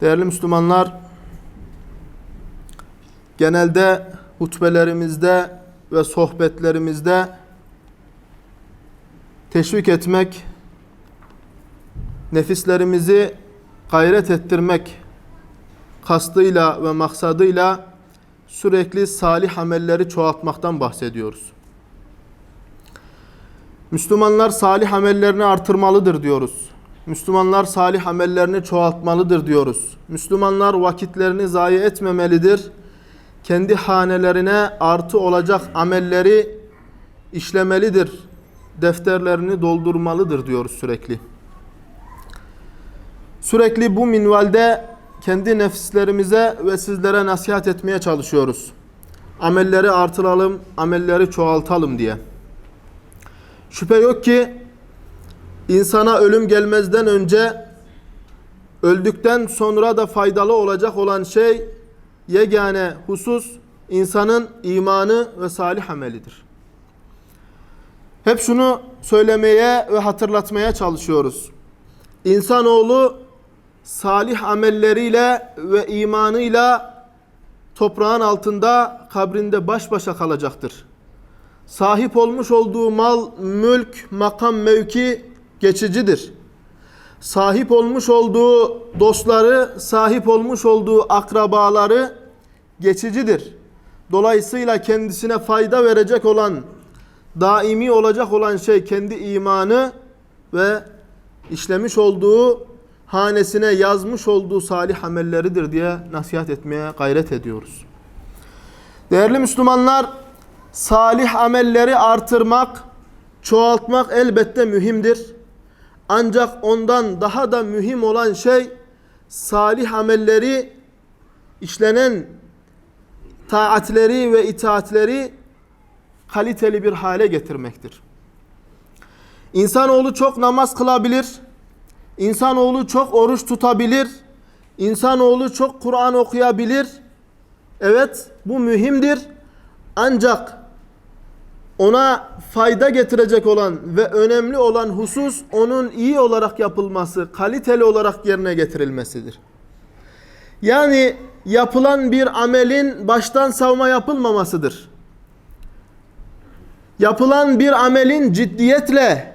Değerli Müslümanlar, genelde hutbelerimizde ve sohbetlerimizde teşvik etmek, nefislerimizi gayret ettirmek kastıyla ve maksadıyla sürekli salih amelleri çoğaltmaktan bahsediyoruz. Müslümanlar salih amellerini artırmalıdır diyoruz. Müslümanlar salih amellerini çoğaltmalıdır diyoruz. Müslümanlar vakitlerini zayi etmemelidir. Kendi hanelerine artı olacak amelleri işlemelidir. Defterlerini doldurmalıdır diyoruz sürekli. Sürekli bu minvalde kendi nefislerimize ve sizlere nasihat etmeye çalışıyoruz. Amelleri artıralım, amelleri çoğaltalım diye. Şüphe yok ki insana ölüm gelmezden önce öldükten sonra da faydalı olacak olan şey yegane husus insanın imanı ve salih amelidir. Hep şunu söylemeye ve hatırlatmaya çalışıyoruz. İnsanoğlu salih amelleriyle ve imanıyla toprağın altında kabrinde baş başa kalacaktır. Sahip olmuş olduğu mal, mülk, makam, mevki geçicidir. Sahip olmuş olduğu dostları, sahip olmuş olduğu akrabaları geçicidir. Dolayısıyla kendisine fayda verecek olan, daimi olacak olan şey kendi imanı ve işlemiş olduğu hanesine yazmış olduğu salih amelleridir diye nasihat etmeye gayret ediyoruz. Değerli Müslümanlar, salih amelleri artırmak, çoğaltmak elbette mühimdir. Ancak ondan daha da mühim olan şey salih amelleri işlenen taatleri ve itaatleri kaliteli bir hale getirmektir. İnsanoğlu çok namaz kılabilir. İnsanoğlu çok oruç tutabilir. İnsanoğlu çok Kur'an okuyabilir. Evet bu mühimdir. Ancak ona fayda getirecek olan ve önemli olan husus onun iyi olarak yapılması, kaliteli olarak yerine getirilmesidir. Yani yapılan bir amelin baştan savma yapılmamasıdır. Yapılan bir amelin ciddiyetle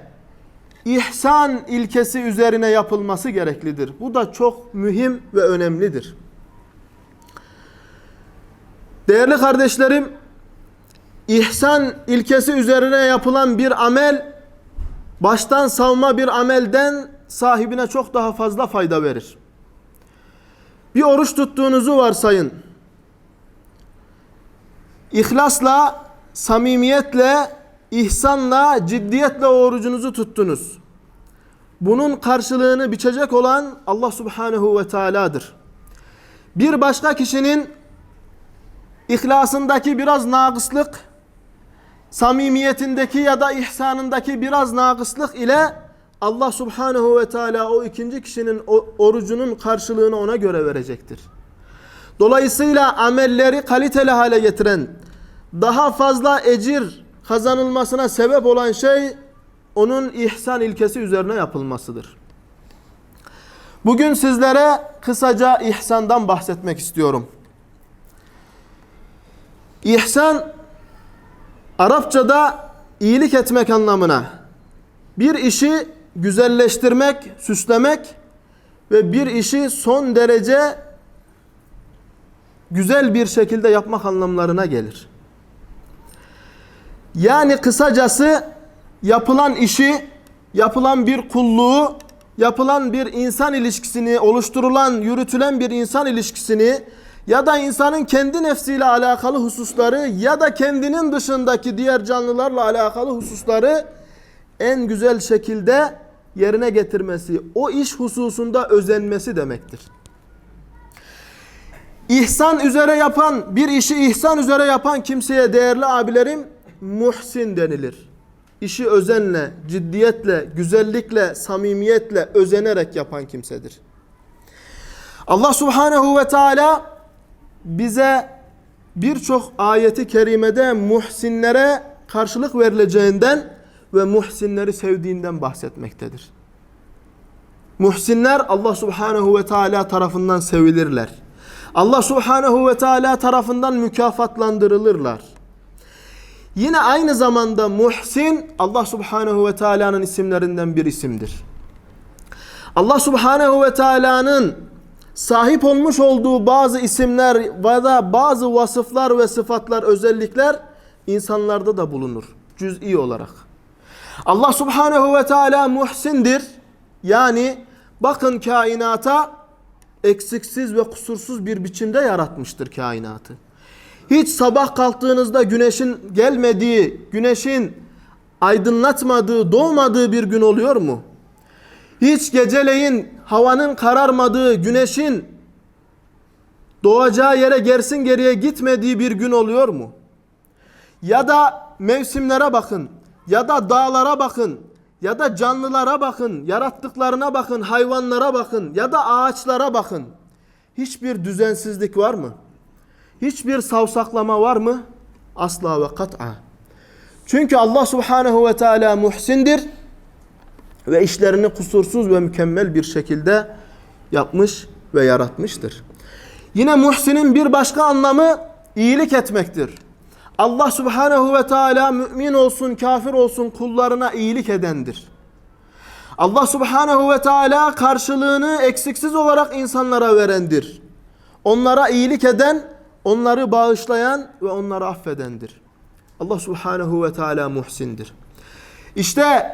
ihsan ilkesi üzerine yapılması gereklidir. Bu da çok mühim ve önemlidir. Değerli kardeşlerim, ihsan ilkesi üzerine yapılan bir amel baştan savma bir amelden sahibine çok daha fazla fayda verir. Bir oruç tuttuğunuzu varsayın. İhlasla, samimiyetle, ihsanla, ciddiyetle orucunuzu tuttunuz. Bunun karşılığını biçecek olan Allah Subhanahu ve Teala'dır. Bir başka kişinin ihlasındaki biraz nağıslık, samimiyetindeki ya da ihsanındaki biraz nağıslık ile Allah Subhanahu ve Teala o ikinci kişinin orucunun karşılığını ona göre verecektir. Dolayısıyla amelleri kaliteli hale getiren, daha fazla ecir kazanılmasına sebep olan şey onun ihsan ilkesi üzerine yapılmasıdır. Bugün sizlere kısaca ihsandan bahsetmek istiyorum. İhsan Arapçada iyilik etmek anlamına bir işi güzelleştirmek, süslemek ve bir işi son derece güzel bir şekilde yapmak anlamlarına gelir. Yani kısacası yapılan işi, yapılan bir kulluğu, yapılan bir insan ilişkisini, oluşturulan, yürütülen bir insan ilişkisini ya da insanın kendi nefsiyle alakalı hususları ya da kendinin dışındaki diğer canlılarla alakalı hususları en güzel şekilde yerine getirmesi, o iş hususunda özenmesi demektir. İhsan üzere yapan, bir işi ihsan üzere yapan kimseye değerli abilerim muhsin denilir. İşi özenle, ciddiyetle, güzellikle, samimiyetle, özenerek yapan kimsedir. Allah Subhanahu ve Teala bize birçok ayeti kerimede muhsinlere karşılık verileceğinden ve muhsinleri sevdiğinden bahsetmektedir. Muhsinler Allah Subhanahu ve Teala tarafından sevilirler. Allah Subhanahu ve Teala tarafından mükafatlandırılırlar. Yine aynı zamanda muhsin Allah Subhanahu ve Teala'nın isimlerinden bir isimdir. Allah Subhanahu ve Teala'nın sahip olmuş olduğu bazı isimler ya da bazı vasıflar ve sıfatlar, özellikler insanlarda da bulunur cüz'i olarak. Allah Subhanahu ve Teala muhsindir. Yani bakın kainata eksiksiz ve kusursuz bir biçimde yaratmıştır kainatı. Hiç sabah kalktığınızda güneşin gelmediği, güneşin aydınlatmadığı, doğmadığı bir gün oluyor mu? Hiç geceleyin havanın kararmadığı, güneşin doğacağı yere gersin geriye gitmediği bir gün oluyor mu? Ya da mevsimlere bakın, ya da dağlara bakın, ya da canlılara bakın, yarattıklarına bakın, hayvanlara bakın, ya da ağaçlara bakın. Hiçbir düzensizlik var mı? Hiçbir savsaklama var mı? Asla ve kat'a. Çünkü Allah Subhanahu ve Teala muhsindir ve işlerini kusursuz ve mükemmel bir şekilde yapmış ve yaratmıştır. Yine muhsinin bir başka anlamı iyilik etmektir. Allah Subhanahu ve Teala mümin olsun, kafir olsun kullarına iyilik edendir. Allah Subhanahu ve Teala karşılığını eksiksiz olarak insanlara verendir. Onlara iyilik eden, onları bağışlayan ve onları affedendir. Allah Subhanahu ve Teala muhsindir. İşte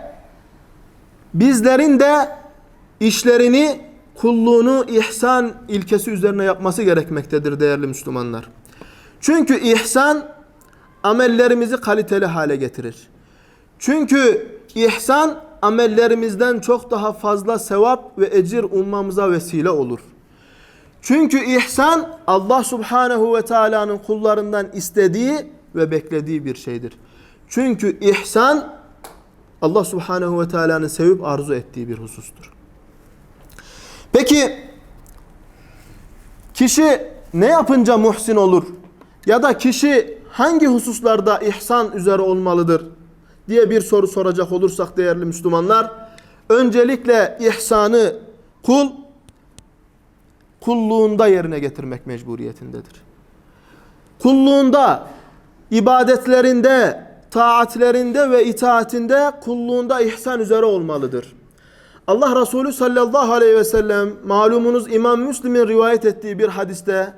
bizlerin de işlerini, kulluğunu ihsan ilkesi üzerine yapması gerekmektedir değerli Müslümanlar. Çünkü ihsan amellerimizi kaliteli hale getirir. Çünkü ihsan amellerimizden çok daha fazla sevap ve ecir ummamıza vesile olur. Çünkü ihsan Allah Subhanahu ve Teala'nın kullarından istediği ve beklediği bir şeydir. Çünkü ihsan Allah Subhanahu ve Teala'nın sevip arzu ettiği bir husustur. Peki kişi ne yapınca muhsin olur? Ya da kişi hangi hususlarda ihsan üzere olmalıdır diye bir soru soracak olursak değerli Müslümanlar, öncelikle ihsanı kul kulluğunda yerine getirmek mecburiyetindedir. Kulluğunda, ibadetlerinde, taatlerinde ve itaatinde kulluğunda ihsan üzere olmalıdır. Allah Resulü sallallahu aleyhi ve sellem malumunuz İmam Müslim'in rivayet ettiği bir hadiste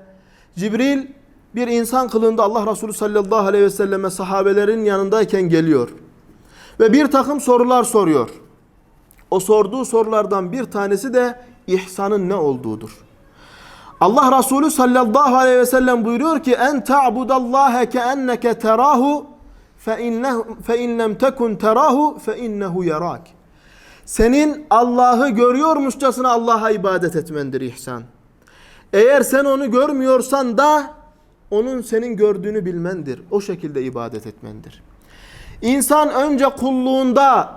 Cibril bir insan kılığında Allah Resulü sallallahu aleyhi ve selleme sahabelerin yanındayken geliyor. Ve bir takım sorular soruyor. O sorduğu sorulardan bir tanesi de ihsanın ne olduğudur. Allah Resulü sallallahu aleyhi ve sellem buyuruyor ki en ta'budallaha keenneke terahu in lem tekun terahu fe innehu yarak. Senin Allah'ı görüyormuşçasına Allah'a ibadet etmendir ihsan. Eğer sen onu görmüyorsan da onun senin gördüğünü bilmendir. O şekilde ibadet etmendir. İnsan önce kulluğunda,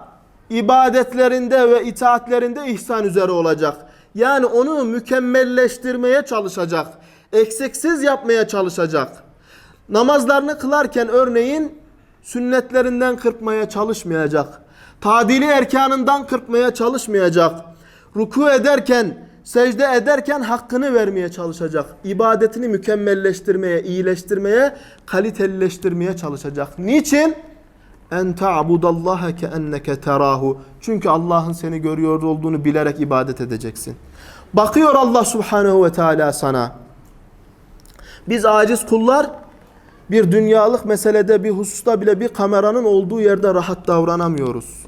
ibadetlerinde ve itaatlerinde ihsan üzere olacak. Yani onu mükemmelleştirmeye çalışacak. Eksiksiz yapmaya çalışacak. Namazlarını kılarken örneğin sünnetlerinden kırpmaya çalışmayacak. Tadili erkanından kırpmaya çalışmayacak. Ruku ederken, secde ederken hakkını vermeye çalışacak. İbadetini mükemmelleştirmeye, iyileştirmeye, kalitelileştirmeye çalışacak. Niçin? En ta'budallaha ke enneke terahu. Çünkü Allah'ın seni görüyor olduğunu bilerek ibadet edeceksin. Bakıyor Allah Subhanahu ve Teala sana. Biz aciz kullar bir dünyalık meselede bir hususta bile bir kameranın olduğu yerde rahat davranamıyoruz.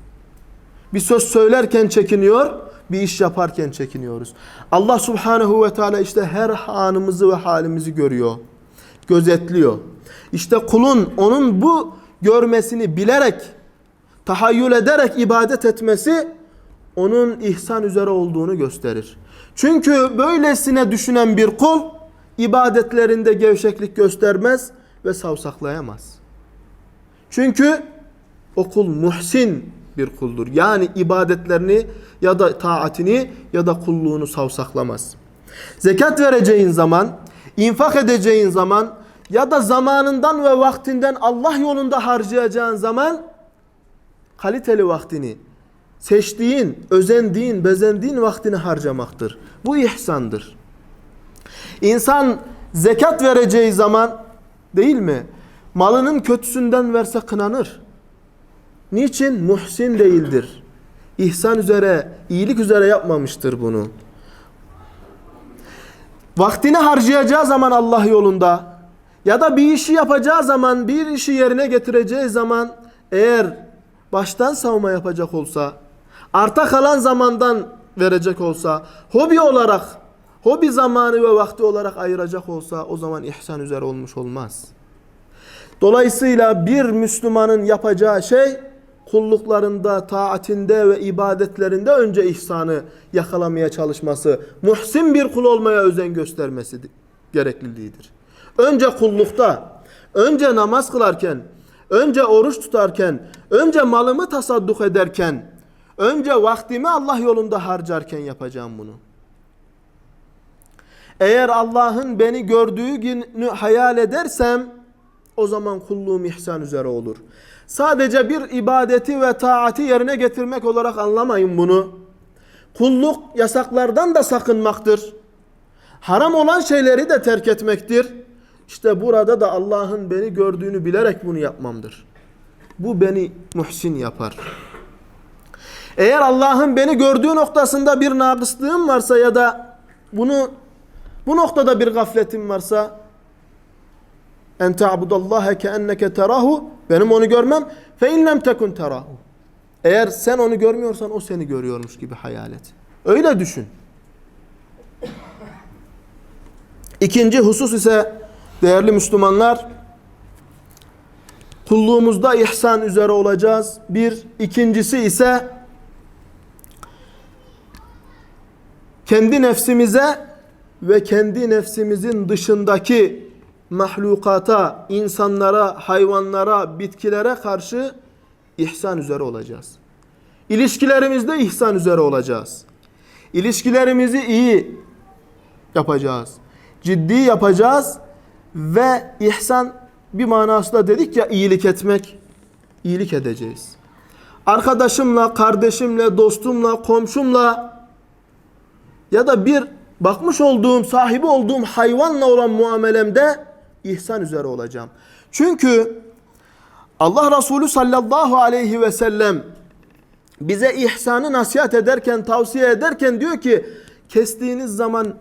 Bir söz söylerken çekiniyor, bir iş yaparken çekiniyoruz. Allah Subhanahu ve Teala işte her anımızı ve halimizi görüyor. Gözetliyor. İşte kulun onun bu görmesini bilerek, tahayyül ederek ibadet etmesi onun ihsan üzere olduğunu gösterir. Çünkü böylesine düşünen bir kul ibadetlerinde gevşeklik göstermez ve savsaklayamaz. Çünkü o kul muhsin bir kuldur. Yani ibadetlerini ya da taatini ya da kulluğunu savsaklamaz. Zekat vereceğin zaman, infak edeceğin zaman ya da zamanından ve vaktinden Allah yolunda harcayacağın zaman kaliteli vaktini, seçtiğin, özendiğin, bezendiğin vaktini harcamaktır. Bu ihsandır. İnsan zekat vereceği zaman değil mi? Malının kötüsünden verse kınanır. Niçin? Muhsin değildir. İhsan üzere, iyilik üzere yapmamıştır bunu. Vaktini harcayacağı zaman Allah yolunda ya da bir işi yapacağı zaman, bir işi yerine getireceği zaman eğer baştan savma yapacak olsa, arta kalan zamandan verecek olsa, hobi olarak, hobi zamanı ve vakti olarak ayıracak olsa o zaman ihsan üzere olmuş olmaz. Dolayısıyla bir Müslümanın yapacağı şey kulluklarında, taatinde ve ibadetlerinde önce ihsanı yakalamaya çalışması, muhsin bir kul olmaya özen göstermesi gerekliliğidir. Önce kullukta, önce namaz kılarken, önce oruç tutarken, önce malımı tasadduk ederken, önce vaktimi Allah yolunda harcarken yapacağım bunu. Eğer Allah'ın beni gördüğü günü hayal edersem o zaman kulluğum ihsan üzere olur. Sadece bir ibadeti ve taati yerine getirmek olarak anlamayın bunu. Kulluk yasaklardan da sakınmaktır. Haram olan şeyleri de terk etmektir. İşte burada da Allah'ın beni gördüğünü bilerek bunu yapmamdır. Bu beni muhsin yapar. Eğer Allah'ın beni gördüğü noktasında bir nakıslığım varsa ya da bunu bu noktada bir gafletim varsa en ta'budallaha keenneke terahu benim onu görmem fe in lem tekun terahu. Eğer sen onu görmüyorsan o seni görüyormuş gibi hayal et. Öyle düşün. İkinci husus ise değerli Müslümanlar kulluğumuzda ihsan üzere olacağız. Bir. ikincisi ise kendi nefsimize ve kendi nefsimizin dışındaki mahlukata, insanlara, hayvanlara, bitkilere karşı ihsan üzere olacağız. İlişkilerimizde ihsan üzere olacağız. İlişkilerimizi iyi yapacağız. Ciddi yapacağız ve ihsan bir manasında dedik ya iyilik etmek, iyilik edeceğiz. Arkadaşımla, kardeşimle, dostumla, komşumla ya da bir bakmış olduğum, sahibi olduğum hayvanla olan muamelemde ihsan üzere olacağım. Çünkü Allah Resulü sallallahu aleyhi ve sellem bize ihsanı nasihat ederken, tavsiye ederken diyor ki kestiğiniz zaman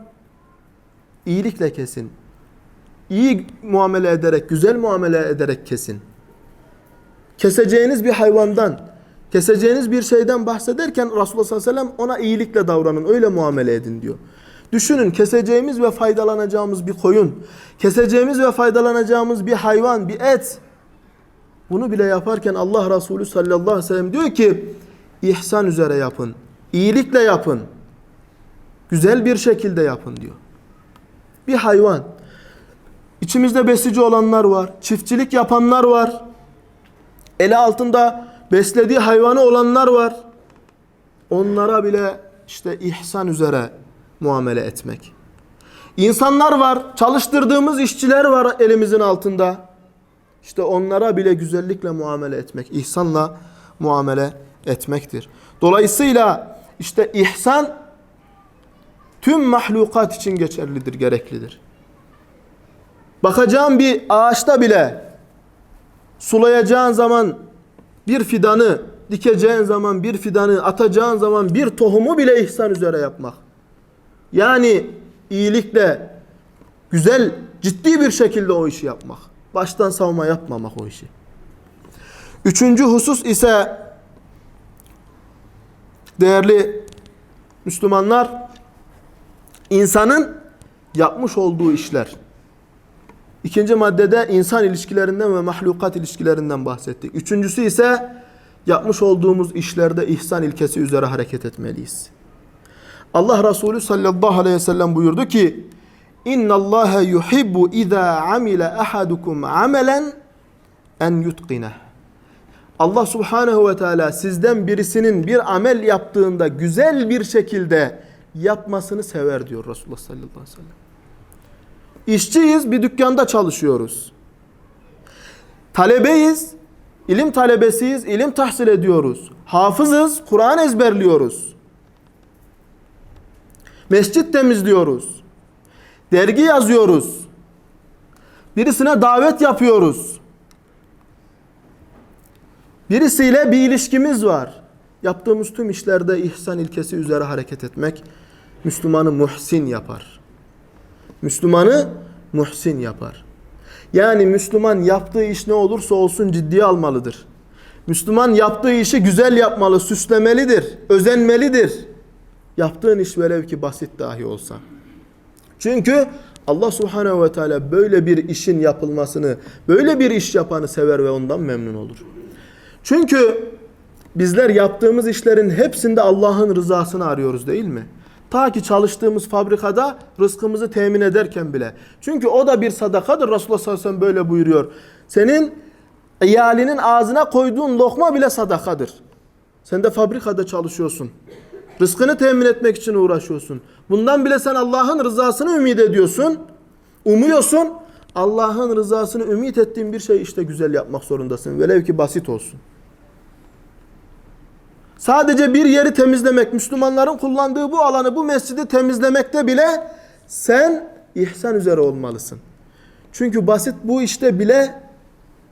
iyilikle kesin. İyi muamele ederek, güzel muamele ederek kesin. Keseceğiniz bir hayvandan, keseceğiniz bir şeyden bahsederken Resulullah sallallahu aleyhi ve sellem ona iyilikle davranın, öyle muamele edin diyor. Düşünün keseceğimiz ve faydalanacağımız bir koyun, keseceğimiz ve faydalanacağımız bir hayvan, bir et. Bunu bile yaparken Allah Resulü sallallahu aleyhi ve sellem diyor ki ihsan üzere yapın, iyilikle yapın, güzel bir şekilde yapın diyor. Bir hayvan. İçimizde besici olanlar var, çiftçilik yapanlar var, eli altında beslediği hayvanı olanlar var. Onlara bile işte ihsan üzere muamele etmek. İnsanlar var, çalıştırdığımız işçiler var elimizin altında. İşte onlara bile güzellikle muamele etmek, ihsanla muamele etmektir. Dolayısıyla işte ihsan tüm mahlukat için geçerlidir, gereklidir. Bakacağın bir ağaçta bile sulayacağın zaman bir fidanı, dikeceğin zaman bir fidanı, atacağın zaman bir tohumu bile ihsan üzere yapmak. Yani iyilikle güzel, ciddi bir şekilde o işi yapmak. Baştan savma yapmamak o işi. Üçüncü husus ise değerli Müslümanlar insanın yapmış olduğu işler. İkinci maddede insan ilişkilerinden ve mahlukat ilişkilerinden bahsettik. Üçüncüsü ise yapmış olduğumuz işlerde ihsan ilkesi üzere hareket etmeliyiz. Allah Resulü sallallahu aleyhi ve sellem buyurdu ki İnna Allah yuhibbu iza amile ahadukum amelen en yutqine. Allah subhanehu ve teala sizden birisinin bir amel yaptığında güzel bir şekilde yapmasını sever diyor Resulullah sallallahu aleyhi ve sellem. İşçiyiz, bir dükkanda çalışıyoruz. Talebeyiz, ilim talebesiyiz, ilim tahsil ediyoruz. Hafızız, Kur'an ezberliyoruz. Mescit temizliyoruz. Dergi yazıyoruz. Birisine davet yapıyoruz. Birisiyle bir ilişkimiz var. Yaptığımız tüm işlerde ihsan ilkesi üzere hareket etmek Müslümanı muhsin yapar. Müslümanı muhsin yapar. Yani Müslüman yaptığı iş ne olursa olsun ciddiye almalıdır. Müslüman yaptığı işi güzel yapmalı, süslemelidir, özenmelidir. Yaptığın iş velev ki basit dahi olsa. Çünkü Allah Subhanahu ve Teala böyle bir işin yapılmasını, böyle bir iş yapanı sever ve ondan memnun olur. Çünkü bizler yaptığımız işlerin hepsinde Allah'ın rızasını arıyoruz değil mi? Ta ki çalıştığımız fabrikada rızkımızı temin ederken bile. Çünkü o da bir sadakadır. Resulullah sallallahu aleyhi ve sellem böyle buyuruyor. Senin iyalinin ağzına koyduğun lokma bile sadakadır. Sen de fabrikada çalışıyorsun. Rızkını temin etmek için uğraşıyorsun. Bundan bile sen Allah'ın rızasını ümit ediyorsun. Umuyorsun. Allah'ın rızasını ümit ettiğin bir şey işte güzel yapmak zorundasın. Velev ki basit olsun. Sadece bir yeri temizlemek, Müslümanların kullandığı bu alanı, bu mescidi temizlemekte bile sen ihsan üzere olmalısın. Çünkü basit bu işte bile,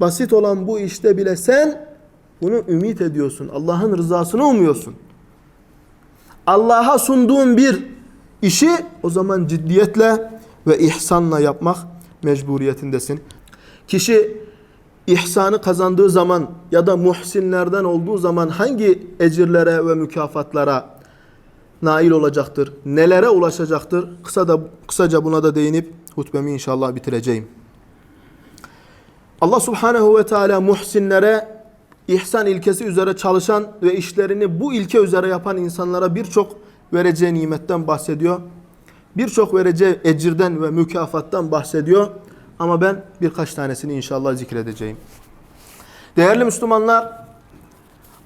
basit olan bu işte bile sen bunu ümit ediyorsun. Allah'ın rızasını umuyorsun. Allah'a sunduğun bir işi o zaman ciddiyetle ve ihsanla yapmak mecburiyetindesin. Kişi ihsanı kazandığı zaman ya da muhsinlerden olduğu zaman hangi ecirlere ve mükafatlara nail olacaktır? Nelere ulaşacaktır? Kısa da kısaca buna da değinip hutbemi inşallah bitireceğim. Allah Subhanahu ve Teala muhsinlere ihsan ilkesi üzere çalışan ve işlerini bu ilke üzere yapan insanlara birçok vereceği nimetten bahsediyor. Birçok vereceği ecirden ve mükafattan bahsediyor. Ama ben birkaç tanesini inşallah zikredeceğim. Değerli Müslümanlar,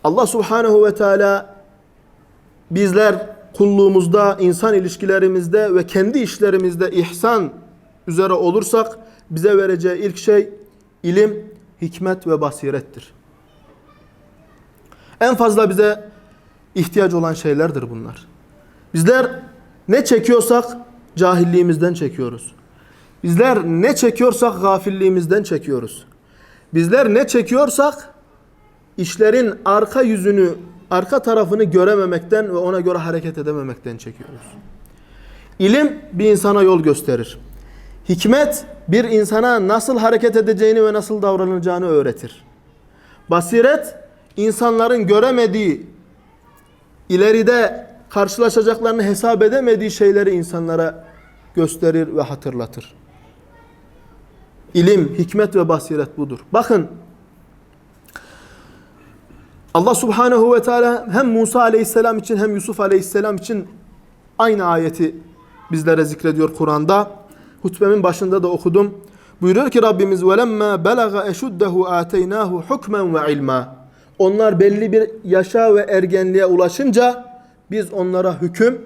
Allah Subhanahu ve Teala bizler kulluğumuzda, insan ilişkilerimizde ve kendi işlerimizde ihsan üzere olursak bize vereceği ilk şey ilim, hikmet ve basirettir. En fazla bize ihtiyaç olan şeylerdir bunlar. Bizler ne çekiyorsak cahilliğimizden çekiyoruz. Bizler ne çekiyorsak gafilliğimizden çekiyoruz. Bizler ne çekiyorsak işlerin arka yüzünü, arka tarafını görememekten ve ona göre hareket edememekten çekiyoruz. İlim bir insana yol gösterir. Hikmet bir insana nasıl hareket edeceğini ve nasıl davranacağını öğretir. Basiret insanların göremediği, ileride karşılaşacaklarını hesap edemediği şeyleri insanlara gösterir ve hatırlatır. İlim, hikmet ve basiret budur. Bakın Allah Subhanahu ve Teala hem Musa Aleyhisselam için hem Yusuf Aleyhisselam için aynı ayeti bizlere zikrediyor Kur'an'da. Hutbemin başında da okudum. Buyuruyor ki Rabbimiz وَلَمَّا بَلَغَ اَشُدَّهُ آتَيْنَاهُ حُكْمًا وَعِلْمًا onlar belli bir yaşa ve ergenliğe ulaşınca biz onlara hüküm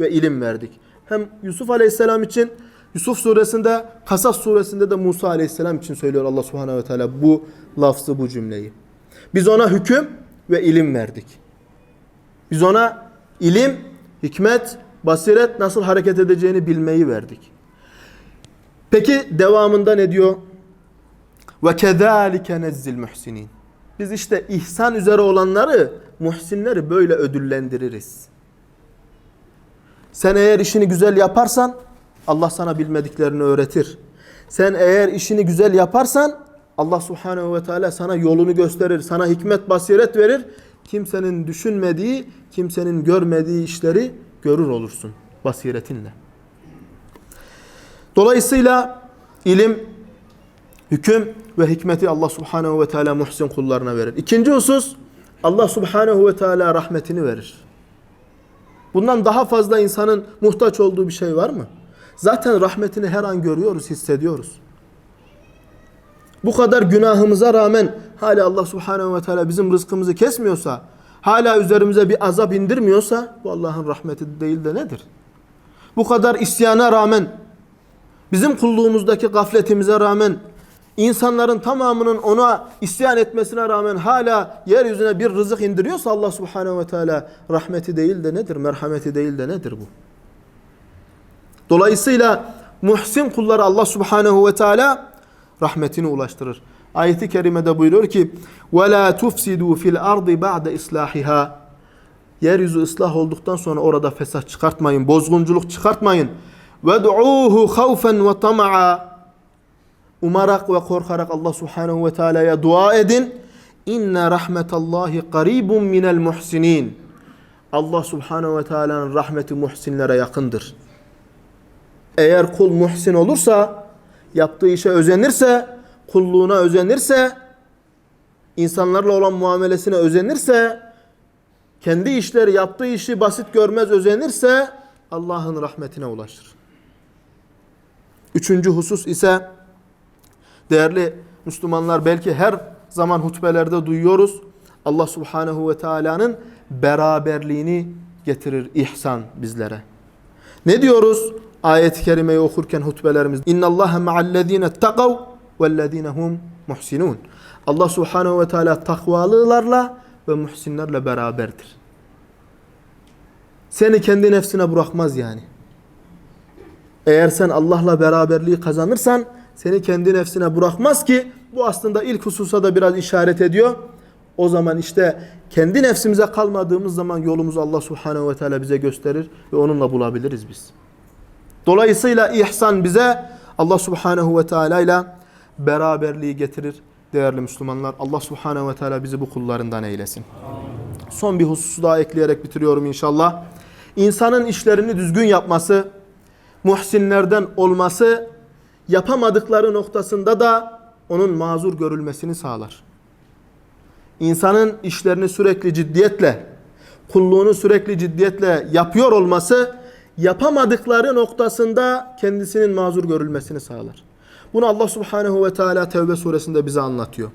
ve ilim verdik. Hem Yusuf Aleyhisselam için Yusuf suresinde, Kasas suresinde de Musa aleyhisselam için söylüyor Allah subhanehu ve teala bu lafzı, bu cümleyi. Biz ona hüküm ve ilim verdik. Biz ona ilim, hikmet, basiret nasıl hareket edeceğini bilmeyi verdik. Peki devamında ne diyor? Ve kezalike nezzil muhsinin. Biz işte ihsan üzere olanları, muhsinleri böyle ödüllendiririz. Sen eğer işini güzel yaparsan Allah sana bilmediklerini öğretir. Sen eğer işini güzel yaparsan Allah subhanehu ve teala sana yolunu gösterir. Sana hikmet basiret verir. Kimsenin düşünmediği, kimsenin görmediği işleri görür olursun basiretinle. Dolayısıyla ilim, hüküm ve hikmeti Allah subhanehu ve teala muhsin kullarına verir. İkinci husus Allah subhanehu ve teala rahmetini verir. Bundan daha fazla insanın muhtaç olduğu bir şey var mı? Zaten rahmetini her an görüyoruz, hissediyoruz. Bu kadar günahımıza rağmen hala Allah subhanehu ve teala bizim rızkımızı kesmiyorsa, hala üzerimize bir azap indirmiyorsa bu Allah'ın rahmeti değil de nedir? Bu kadar isyana rağmen, bizim kulluğumuzdaki gafletimize rağmen insanların tamamının ona isyan etmesine rağmen hala yeryüzüne bir rızık indiriyorsa Allah subhanehu ve teala rahmeti değil de nedir? Merhameti değil de nedir bu? Dolayısıyla muhsin kulları Allah subhanehu ve teala rahmetini ulaştırır. Ayeti kerimede buyuruyor ki وَلَا تُفْسِدُوا فِي الْأَرْضِ بَعْدَ إِصْلَاحِهَا Yeryüzü ıslah olduktan sonra orada fesat çıkartmayın, bozgunculuk çıkartmayın. وَدْعُوهُ خَوْفًا وَطَمَعًا Umarak ve korkarak Allah subhanehu ve teala'ya dua edin. İnne rahmetallahi qaribun minel muhsinin. Allah subhanehu ve teala'nın rahmeti muhsinlere yakındır. Eğer kul muhsin olursa, yaptığı işe özenirse, kulluğuna özenirse, insanlarla olan muamelesine özenirse, kendi işleri, yaptığı işi basit görmez, özenirse Allah'ın rahmetine ulaşır. Üçüncü husus ise değerli Müslümanlar belki her zaman hutbelerde duyuyoruz. Allah Subhanahu ve Taala'nın beraberliğini getirir ihsan bizlere. Ne diyoruz? Ayet-i kerimeyi okurken hutbelerimiz. İnna Allaha ma'allezine takav vellezine hum muhsinun. Allah Subhanahu ve Teala takvalılarla ve muhsinlerle beraberdir. Seni kendi nefsine bırakmaz yani. Eğer sen Allah'la beraberliği kazanırsan seni kendi nefsine bırakmaz ki bu aslında ilk hususa da biraz işaret ediyor. O zaman işte kendi nefsimize kalmadığımız zaman yolumuzu Allah Subhanahu ve Teala bize gösterir ve onunla bulabiliriz biz. Dolayısıyla ihsan bize Allah Subhanahu ve Teala ile beraberliği getirir değerli Müslümanlar. Allah Subhanahu ve Teala bizi bu kullarından eylesin. Son bir hususu daha ekleyerek bitiriyorum inşallah. İnsanın işlerini düzgün yapması, muhsinlerden olması yapamadıkları noktasında da onun mazur görülmesini sağlar. İnsanın işlerini sürekli ciddiyetle, kulluğunu sürekli ciddiyetle yapıyor olması yapamadıkları noktasında kendisinin mazur görülmesini sağlar. Bunu Allah Subhanahu ve Teala Tevbe suresinde bize anlatıyor.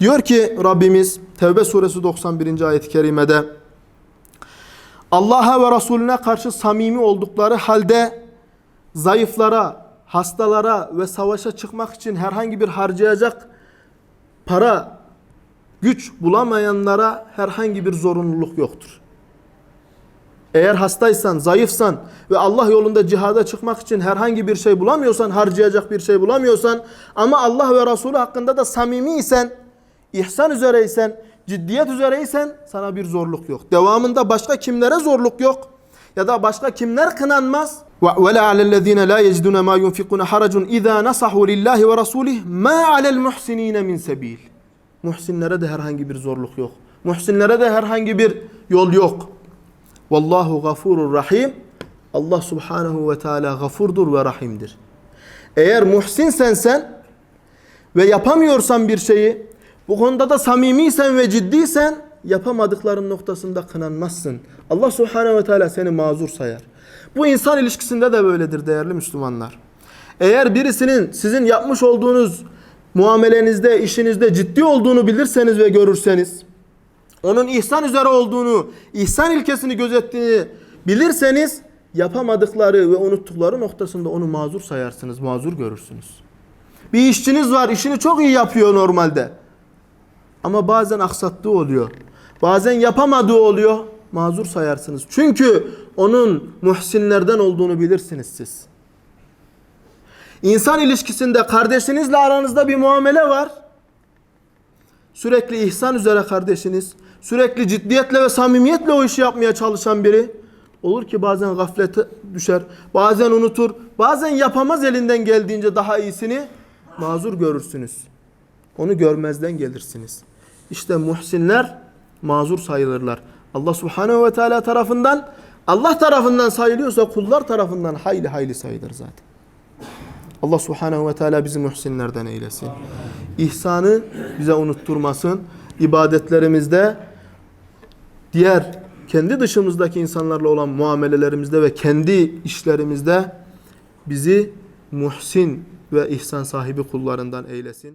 Diyor ki Rabbimiz Tevbe suresi 91. ayet-i kerimede Allah'a ve Resulüne karşı samimi oldukları halde zayıflara, hastalara ve savaşa çıkmak için herhangi bir harcayacak para, güç bulamayanlara herhangi bir zorunluluk yoktur. Eğer hastaysan, zayıfsan ve Allah yolunda cihada çıkmak için herhangi bir şey bulamıyorsan, harcayacak bir şey bulamıyorsan ama Allah ve Resulü hakkında da samimiysen, ihsan üzereysen, ciddiyet üzereysen sana bir zorluk yok. Devamında başka kimlere zorluk yok ya da başka kimler kınanmaz? وَلَا عَلَى الَّذ۪ينَ لَا يَجِدُونَ مَا يُنْفِقُونَ حَرَجٌ اِذَا نَصَحُوا لِلّٰهِ وَرَسُولِهِ مَا عَلَى الْمُحْسِن۪ينَ مِنْ سَب۪يلٍ Muhsinlere de herhangi bir zorluk yok. Muhsinlere de herhangi bir yol yok. Vallahu gafurur rahim. Allah subhanahu ve teala gafurdur ve rahimdir. Eğer muhsinsen sen ve yapamıyorsan bir şeyi, bu konuda da samimiysen ve ciddiysen yapamadıkların noktasında kınanmazsın. Allah subhanahu ve teala seni mazur sayar. Bu insan ilişkisinde de böyledir değerli Müslümanlar. Eğer birisinin sizin yapmış olduğunuz muamelenizde, işinizde ciddi olduğunu bilirseniz ve görürseniz, onun ihsan üzere olduğunu, ihsan ilkesini gözettiğini bilirseniz, yapamadıkları ve unuttukları noktasında onu mazur sayarsınız, mazur görürsünüz. Bir işçiniz var, işini çok iyi yapıyor normalde. Ama bazen aksattığı oluyor. Bazen yapamadığı oluyor, mazur sayarsınız. Çünkü onun muhsinlerden olduğunu bilirsiniz siz. İnsan ilişkisinde kardeşinizle aranızda bir muamele var. Sürekli ihsan üzere kardeşiniz, sürekli ciddiyetle ve samimiyetle o işi yapmaya çalışan biri olur ki bazen gaflete düşer, bazen unutur, bazen yapamaz elinden geldiğince daha iyisini mazur görürsünüz. Onu görmezden gelirsiniz. İşte muhsinler mazur sayılırlar. Allah Subhanahu ve Teala tarafından Allah tarafından sayılıyorsa kullar tarafından hayli hayli sayılır zaten. Allah Subhanahu ve Teala bizi muhsinlerden eylesin. İhsanı bize unutturmasın. İbadetlerimizde diğer kendi dışımızdaki insanlarla olan muamelelerimizde ve kendi işlerimizde bizi muhsin ve ihsan sahibi kullarından eylesin.